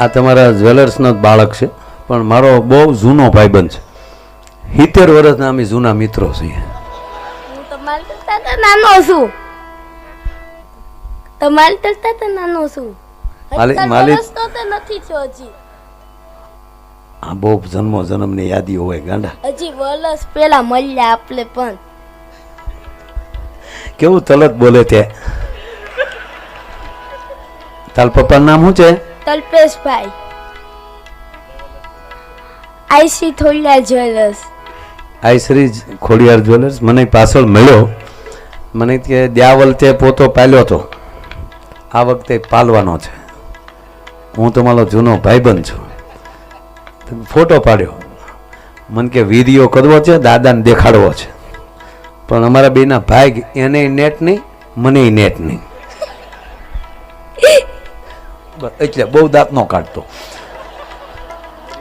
આ તમારા જ્વેલર્સનો જ બાળક છે પણ મારો બહુ જૂનો ભાઈબંધ છે. સિત્તેર વર્ષના અમે જૂના મિત્રો છીએ. નાનો છું. તમારી કરતા તો નાનો છું. નથી થયો હજી. આ બહુ જન્મો જન્મની યાદી હોય ગાંડા. હજી વરસ પેલા મળ્યા આપણે પણ. કેવું તલત બોલે છે તાર પપ્પાનું નામ શું છે? તલ્પેશભાઈ. આઈસી થોડિયા જ્વેલર્સ. આઈશ્રી ખોડિયાર જ્વેલર્સ. મને પાછળ મળ્યો. મને કે દ્યાવલ તે પોતો પાલ્યો હતો આ વખતે પાલવાનો છે. હું તમારો જૂનો ભાઈબંધ છું. ફોટો પાડ્યો. મને કે વીડિયો કરવો છે દાદાને દેખાડવો છે. પણ અમારા બેના ભાઈ એને નેટ નહીં મને નેટ નહીં. એટલે બહુ દાંત ન કાઢતો.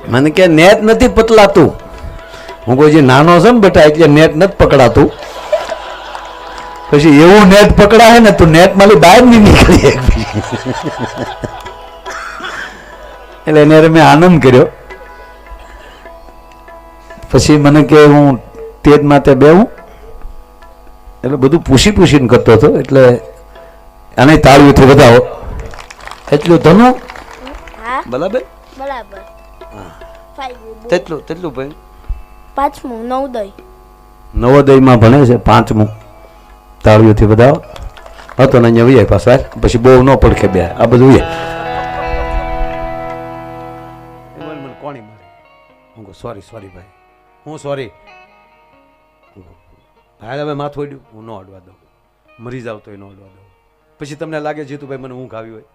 મને કે નેટ નથી પતલાતું. હું કોઈ જે નાનો છે ને બેટા, એટલે નેટ નથી પકડાતું. પછી એવું નેટ પકડાય ને, તો નેટ મારી બહાર નહીં નીકળી. એટલે એને મેં આનંદ કર્યો. પછી મને કે હું તેજ માથે બેહું. એટલે બધું પૂછી પૂછીને કરતો હતો, એટલે આને તાળીઓથી વધાવો. એટલું ધનુ? બરાબર? બરાબર. તેટલું તેટલું ભાઈ? પાંચમું નવોદય. નવોદયમાં ભણે છે પાંચમું. તાળીઓથી બધા હતો ને અહીંયા વૈયા પાછા પછી બહુ ન પડખે બે. આ બધું વૈયા કોણી મારે. હું સોરી સોરી ભાઈ. હું સોરી ભાઈ હવે માથું અડ્યું. હું ન અડવા દઉં. મરી જાવ તો એ ન અડવા દઉં. પછી તમને લાગે જીતુભાઈ મને ઊંઘ આવી હોય.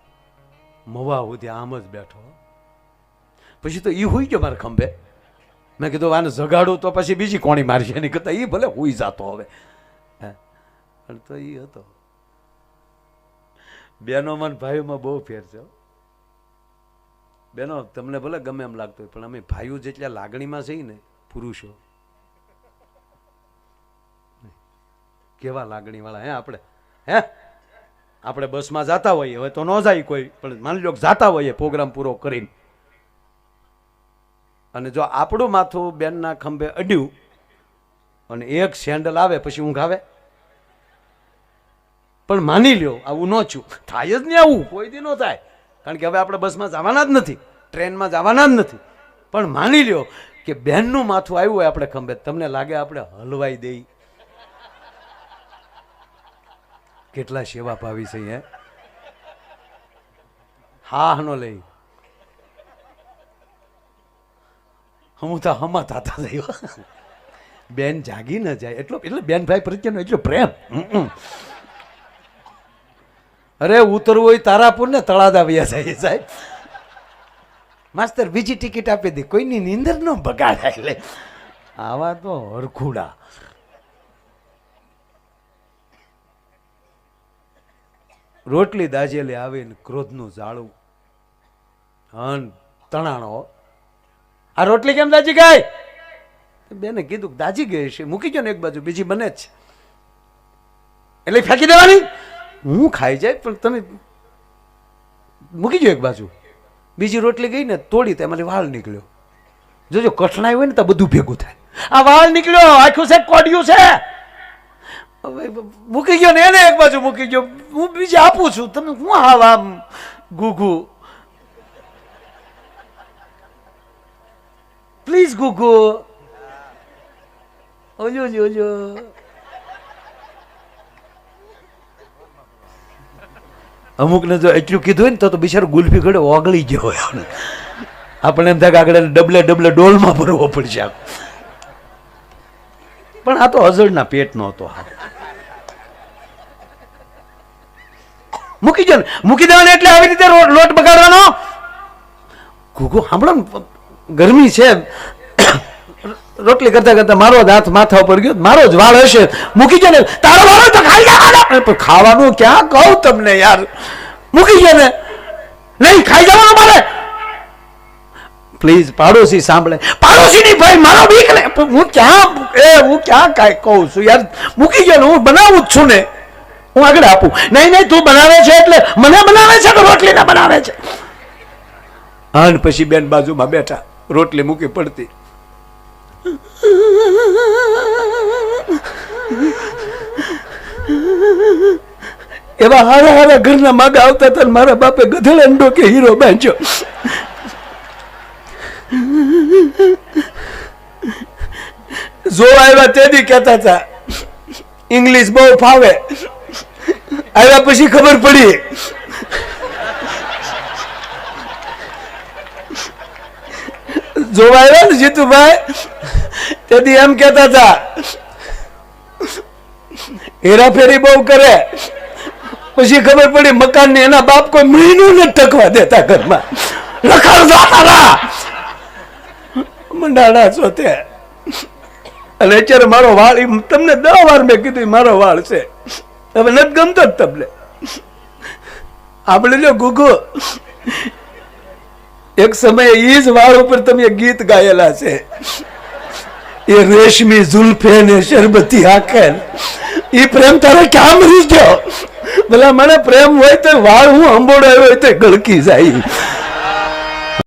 મવા સુધી આમ જ બેઠો. પછી તો એ હોઈ ગયો મારા ખંભે. મેં કીધું, આને જગાડું તો પછી બીજી કોણી મારશે. એની કરતા એ ભલે હોઈ જતો હવે. પણ તો એ હતો. બેનો મન ભાઈઓમાં બહુ ફેર છે. બેનો તમને ભલે ગમે એમ લાગતું હોય, પણ અમે ભાઈઓ જેટલા લાગણીમાં છીએ ને, પુરુષો. કેવા લાગણીવાળા, હે આપણે? હે? આપણે બસમાં જતા હોઈએ, હવે તો ન જાય કોઈ, પણ માની લો જાતા હોઈએ પ્રોગ્રામ પૂરો કરીને. અને જો આપણું માથું બેનના ખંભે અડ્યું, અને એક સેન્ડલ આવે પછી ઊંઘ આવે. પણ માની લ્યો, આવું ન છું થાય જ નહીં આવું, કોઈ દી ન થાય. કારણ કે હવે આપણે બસમાં જવાના જ નથી, ટ્રેનમાં જવાના જ નથી. પણ માની લ્યો કે બેનનું માથું આવ્યું હોય આપણે ખંભે, તમને લાગે આપણે હલવાઈ દઈ. કેટલા સેવા ભાવી છે, હે? હા નો લઈ. હું તો હમા થતા થયો. બેન જાગી ન જાય. એટલો એટલે બેન ભાઈ પ્રત્યેનો એટલો પ્રેમ. અરે, ઉતરવું હોય તારાપુર ને તળાદા આવ્યા જાય, સાહેબ. માસ્તર, બીજી ટિકિટ આપી દી. કોઈની નીંદર ન બગાડાય એટલે આવા તો હરખુડા. રોટલી દાજેલી આવીને ક્રોધનું જાળવું હન, તણાણો. આ રોટલી કેમ દાજી ગઈ? બેને કીધું દાજી ગઈ છે. મૂકી ગયો ને એક બાજુ, બીજી બને જ એટલે ફેંકી દેવાની? હું ખાઈ જાય, પણ તમે મૂકી જો એક બાજુ. બીજી રોટલી ગઈ ને તોડી તેમાંથી વાળ નીકળ્યો. જોજો કઠણાઈ હોય ને તો બધું ભેગું થાય. આ વાળ નીકળ્યો, આખું છે કોડિયું છે. મૂકી ગયો ને એને એક બાજુ મૂકી ગયો. હું બીજે આપું છું. તમે હું હાવ આમ ગુગુ? પ્લીઝ ગુગુ. ઓજો ઓજો અમુકને જો એટલું કીધું હોય ને તો બિચારો ગુલ્ફી ઘડે ઓગળી ગયો હોય. આપણે. આપણે એમ થાય કે આગળ ડબલે ડબલે ડોલમાં ભરવો પડશે આખું. પણ આ તો હઝળના પેટનો હતો આ. મૂકી દો મૂકી દેવાનો એટલે આવી રીતે લોટ બગાડવાનો? ઘૂઘો, સાંભળો ગરમી છે. રોટલી કરતા કરતા મારો જ હાથ માથા ઉપર ગયો, મારો જ વાળ હશે. મૂકી જાય ને, તારો વાળો તો ખાઈ પણ ખાવાનું ક્યાં કહું તમને યાર? મૂકી જાય ને. નહીં, ખાઈ જવાનું મારે. પ્લીઝ પાડોશી સાંભળે. પાડોશી નહીં ભાઈ, મારો બીક ને હું ક્યાં એ, હું ક્યાં કાંઈ કહું છું યાર? મૂકી ગયો ને, હું બનાવું જ છું ને. હું આગળ આપું. નહીં નહીં, તું બનાવે છે એટલે મને બનાવે છે કે રોટલીને બનાવે છે? આન પછી બેન બાજુમાં બેઠા, રોટલી મૂકી પડતી. એવા હારા હારા ઘરના માગા આવતા હતા મારા બાપે ગધેડા અંડો કે હીરો બાંધ્યો. જો આવ્યા તેથી કહેતા હતા. ઇંગ્લિશ બહુ ફાવે. આવ્યા પછી ખબર પડી. જોવા આવ્યા ને જીતુભાઈ? તેથી એમ કહેતા હતા, હેરાફેરી બહુ કરે. પછી ખબર પડી મકાન ને એના બાપ કોઈ મહિનો ને ટકવા દેતા ઘરમાં. લખાણ મંડાણા છો તે. અને અત્યારે મારો વાળ તમને દસ વાર મેં કીધું મારો વાળ છે. હવે નથી ગમતો જ તમને. આપણે જો ગુગુ, એક સમયે એ જ વાળ ઉપર તમે ગીત ગાયેલા છે. એ રેશમી જુલ્ફે ને શરબતી આખેલ એ પ્રેમ તારે ક્યાં મરી ગયો. ભલા મને પ્રેમ હોય તો વાળ હું અંબોડાયો હોય તો ગળકી જાય.